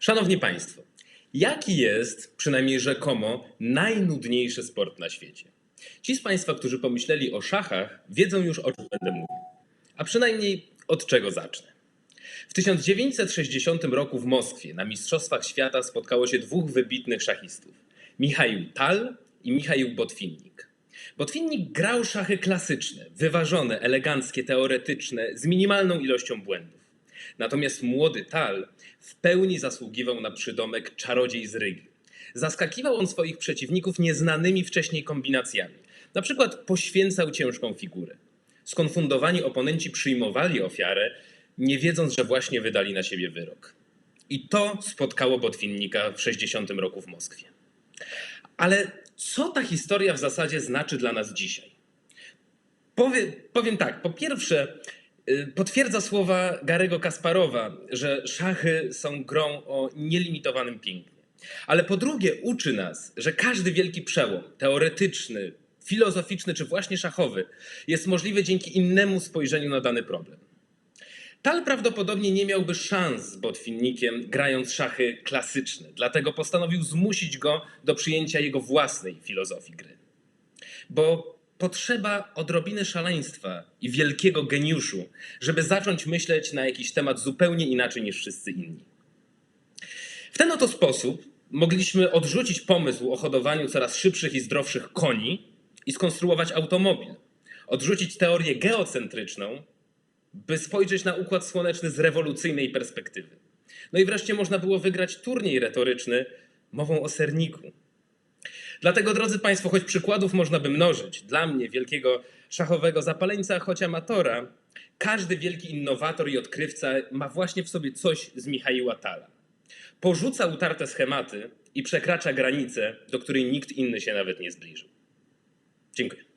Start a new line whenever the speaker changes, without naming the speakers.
Szanowni Państwo, jaki jest, przynajmniej rzekomo, najnudniejszy sport na świecie? Ci z Państwa, którzy pomyśleli o szachach, wiedzą już o czym będę mówił. A przynajmniej od czego zacznę. W 1960 roku w Moskwie na Mistrzostwach Świata spotkało się dwóch wybitnych szachistów: Michaił Tal i Michaił Botwinnik. Botwinnik grał szachy klasyczne, wyważone, eleganckie, teoretyczne, z minimalną ilością błędów. Natomiast młody Tal w pełni zasługiwał na przydomek czarodziej z Rygi. Zaskakiwał on swoich przeciwników nieznanymi wcześniej kombinacjami. Na przykład poświęcał ciężką figurę. Skonfundowani oponenci przyjmowali ofiarę, nie wiedząc, że właśnie wydali na siebie wyrok. I to spotkało Botwinnika w 60 roku w Moskwie. Ale co ta historia w zasadzie znaczy dla nas dzisiaj? Powie, powiem tak, po pierwsze, potwierdza słowa Garego Kasparowa, że szachy są grą o nielimitowanym pięknie. Ale po drugie, uczy nas, że każdy wielki przełom teoretyczny, filozoficzny czy właśnie szachowy jest możliwy dzięki innemu spojrzeniu na dany problem. Tal prawdopodobnie nie miałby szans z Botwinnikiem grając szachy klasyczne, dlatego postanowił zmusić go do przyjęcia jego własnej filozofii gry. Bo potrzeba odrobiny szaleństwa i wielkiego geniuszu, żeby zacząć myśleć na jakiś temat zupełnie inaczej niż wszyscy inni. W ten oto sposób mogliśmy odrzucić pomysł o hodowaniu coraz szybszych i zdrowszych koni i skonstruować automobil. Odrzucić teorię geocentryczną, by spojrzeć na układ słoneczny z rewolucyjnej perspektywy. No i wreszcie można było wygrać turniej retoryczny mową o serniku. Dlatego, drodzy Państwo, choć przykładów można by mnożyć, dla mnie, wielkiego szachowego zapaleńca, choć amatora, każdy wielki innowator i odkrywca ma właśnie w sobie coś z Michaiła Tala. Porzuca utarte schematy i przekracza granice, do której nikt inny się nawet nie zbliżył. Dziękuję.